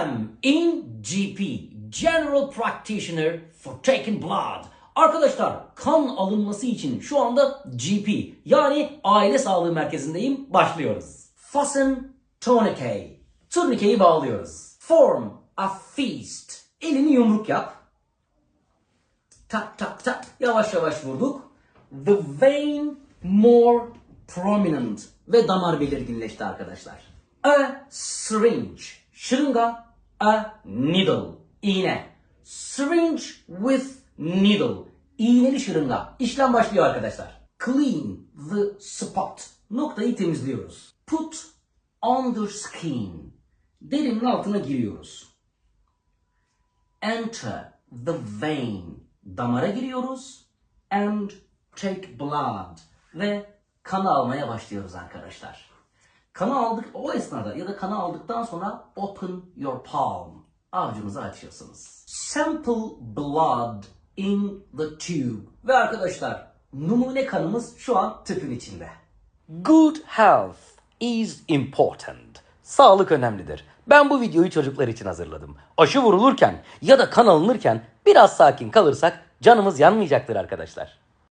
am in GP, General Practitioner for taking blood. Arkadaşlar kan alınması için şu anda GP yani aile sağlığı merkezindeyim. Başlıyoruz. Fasten tourniquet. Turnikeyi bağlıyoruz. Form a fist. Elini yumruk yap. Tak tak tak. Yavaş yavaş vurduk. The vein more prominent. Ve damar belirginleşti arkadaşlar. A syringe. Şırınga. A needle. İğne. Syringe with needle. İğneli şırınga. İşlem başlıyor arkadaşlar. Clean the spot. Noktayı temizliyoruz. Put under skin. Derinin altına giriyoruz. Enter the vein. Damara giriyoruz. And take blood. Ve kanı almaya başlıyoruz arkadaşlar. Kanı aldık o esnada ya da kanı aldıktan sonra open your palm. Avcınızı açıyorsunuz. Sample blood in the tube. Ve arkadaşlar numune kanımız şu an tüpün içinde. Good health is important. Sağlık önemlidir. Ben bu videoyu çocuklar için hazırladım. Aşı vurulurken ya da kan alınırken biraz sakin kalırsak canımız yanmayacaktır arkadaşlar.